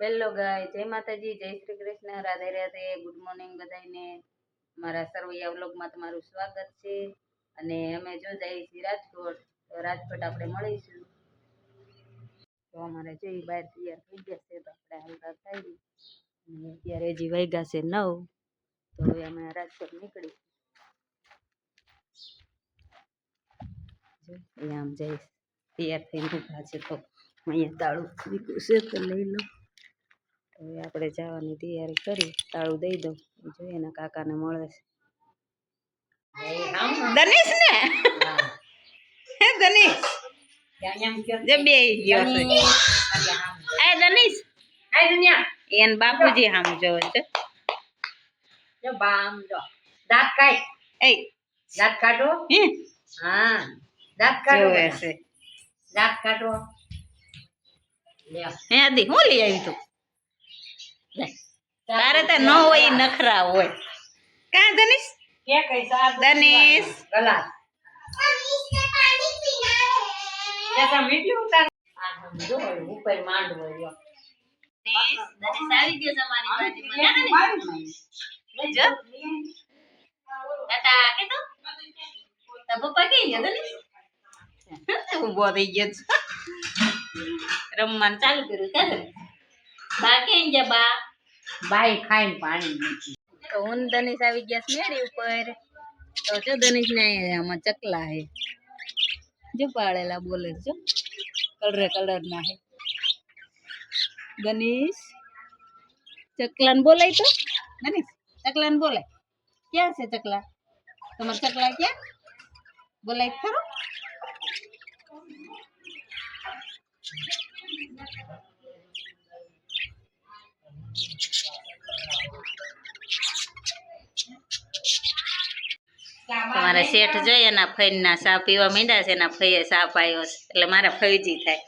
Hello ગાય જય માતાજી, જય શ્રી કૃષ્ણ. રાધે રાધે. ગુડ મોર્નિંગ બધાને મારા સરવૈયા વ્લોગમાં તમારું સ્વાગત છે. અને અમે જો જઈએ છીએ રાજકોટ. રાજકોટ આપણે મળીશું. તો અમારે જઈ બહાર તૈયાર થઈ ગયા છે તો આપણે હલકા થઈ અને અત્યારે હજી વાગ્યા છે નવ. તો હવે અમે રાજકોટ નીકળી અહીંયા આમ જઈશ. તૈયાર થઈને ઊભા છે તો અહીંયા તાળું છે તો લઈ લો તો હવે આપણે જવાની તૈયારી કરી તાળું દઈ દઉં જોઈએ ને કાકાને મળે છે. દનેશ ને હે દનેશ જે બે ગયો એ દનીશ એન બાપુજી સામે જોવે છે. દાંત કાઢ એ. દાંત કાઢો હે? હા દાંત કાઢો જોવે છે. દાંત કાઢો. હે આદી હું લઈ આવી તું. તારે તો ન હોય નખરા હોય કા દનીશ કે કઈ ઉપર. દનીશ દનીશ ગયો છે અમારી દનીશ. જો તાતા કે તો ગયા દનીશ થઈ ગયો છે રમવાનું ચાલુ કર્યું કા દનીશ બા કે ગયા બા બાઈ ખાઈને પાણી. તો હું ને આવી ગયા છે ને ઉપર. તો જો દનીશ ને આમાં ચકલા હે. જો પાડેલા બોલે જો. કલરે કલર ના હે. દનીશ ચકલાને બોલાય તો. દનીશ ચકલા ને બોલાય. ક્યાં છે ચકલા? તમારા ચકલા ક્યાં? બોલાય ખરો. તમારા શેઠ જોઈએ એના ફઈના ચા પીવા માંડ્યા છે, એના ફઈએ ચા પાયો એટલે મારા ફઈજી થાય.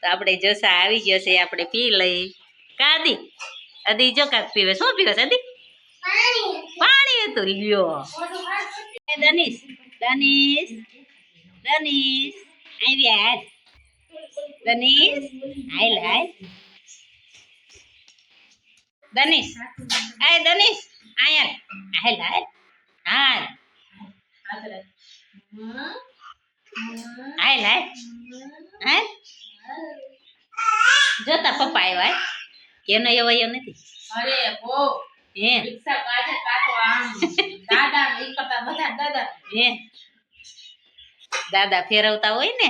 તો આપણે જો ચા આવી ગયો છે આપણે પી લઈ કાદી અદી જો કાક પીવે, શું પીવે છે અદી પાણી હતું લ્યો. દનીશ દનીશ દનીશ આવી આજ દનીશ હાલ હાલ દનીશ આય દનીશ આયલ હાલ હાલ હાલ હાલ હાલ હાલ જોતા પપ્પા આવ્યા કેનો એવાયો નથી. અરે બહુ હે રિક્ષા કાઢે કાકો આમ. દાદા ને કરતા બધા દાદા. હે દાદા ફેરવતા હોય ને.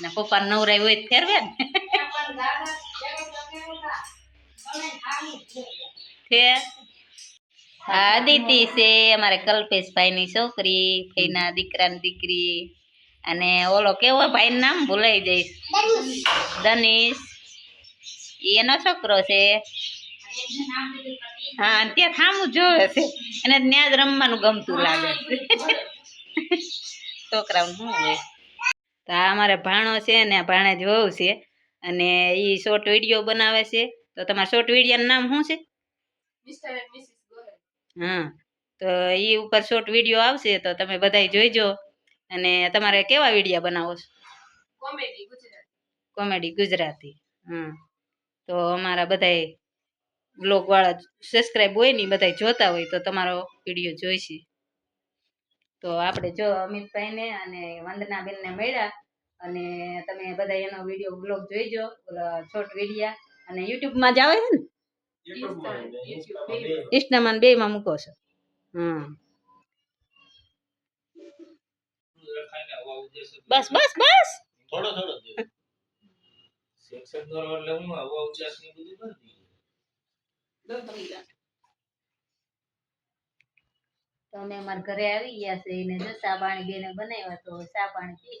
ને પપ્પા નવરાય હોય ફેરવે ને. છે. છે, અમારે કલ્પેશભાઈની છોકરી, ભાઈના દીકરાની દીકરી. અને ઓલો કેવો ભાઈ નામ ભૂલાઈ જઈશ. દનીશ એનો છોકરો છે. હા ત્યાં થામું જોવે છે. એને ત્યાં જ રમવાનું ગમતું લાગે છે. શું હોય? તો આ અમારે ભાણો છે ને ભાણે જોવું છે. અને એ શોર્ટ વીડિયો બનાવે છે. તો તમારા શોર્ટ વિડીયોનું નામ શું છે. હા તો એ ઉપર શોર્ટ વીડિયો આવશે તો તમે બધાય જોઈજો અને તમારે કેવા વિડીયા બનાવો છો Comedy ગુજરાતી. કોમેડી ગુજરાતી હા તો અમારા બધાય બ્લોગ વાળા સબસ્ક્રાઈબ હોય ને બધાય જોતા હોય તો તમારો વીડિયો જોઈશે તો આપણે જો અમિતભાઈને અને વંદનાબેનને મળ્યા અને તમે બધા એનો વીડિયો બ્લોગ જોઈજો શોર્ટ વિડીયા અને યુટ્યુબમાં જ આવે છે ને. ઇન્સ્ટામાં ને બેયમાં મૂકો છો. હમ. બસ બસ બસ. થોડો થોડો સેક્શન કરો એટલે હું હવા ઉજાસ ને બધું કરી દઈએ. તો અમે અમારા ઘરે આવી ગયા છે એને જો ચા પાણી બેને બનાવ્યા તો ચા પાણી પી.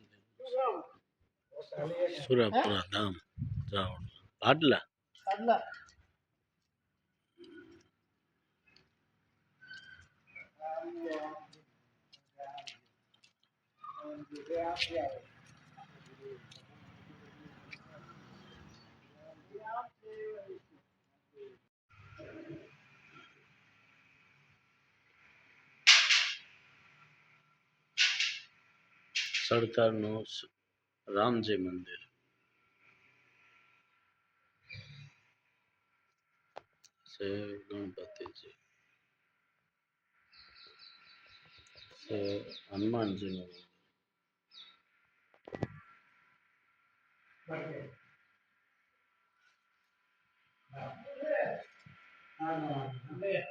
સુરપુરા ધામ જાવણ પાટલા સરદારનું સ- રામજી મંદિર છે ગણપતિજી હનુમાનજીનું મંદિર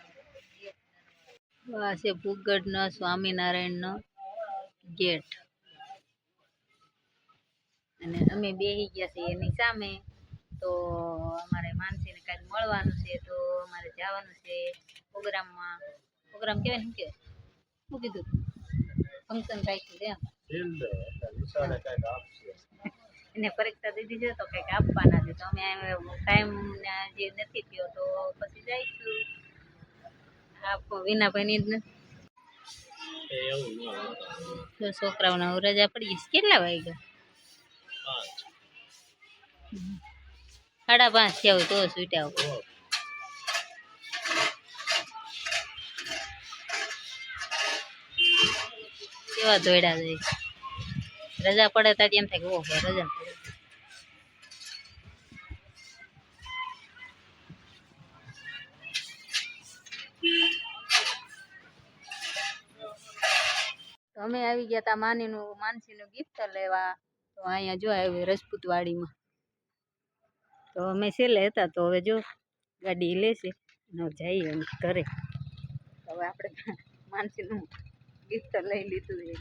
આ છે ભૂગઢનો સ્વામિનારાયણનો ગેટ. અને અમે બેસી ગયા છીએ એની સામે. તો અમારે માનસીને કાંઈક મળવાનું છે તો અમારે જવાનું છે પ્રોગ્રામમાં. પ્રોગ્રામ કહેવાય ને શું કહેવાય શું કીધું? ફંક્શન રાખ્યું છે એને પરીક્ષા દીધી છે તો કંઈક આપવાના છે. તો અમે ટાઈમ જે નથી થયો તો પછી જઈશું. આપો વિનાભાઈની જ નથી છોકરાઓના એવું તો છોકરાઓને રજા પડી ગઈ કેટલા વાગ્યા? સાડા પાંચ થયા હોય તો છૂટ્યા હોય કેવા દોડ્યા જાય રજા પડે ત્યારે એમ થાય કે ઓહો રજા અમે આવી ગયા તા માનીનું, માનસીનું ગિફ્ટ લેવા. તો અહીંયા જો આવી રજપૂત વાડીમાં તો અમે છેલ્લે હતા, તો હવે જો ગાડી લેશે. અને જઈએ ઘરે. હવે આપણે માનસીનું ગિફ્ટ લઈ લીધું છે.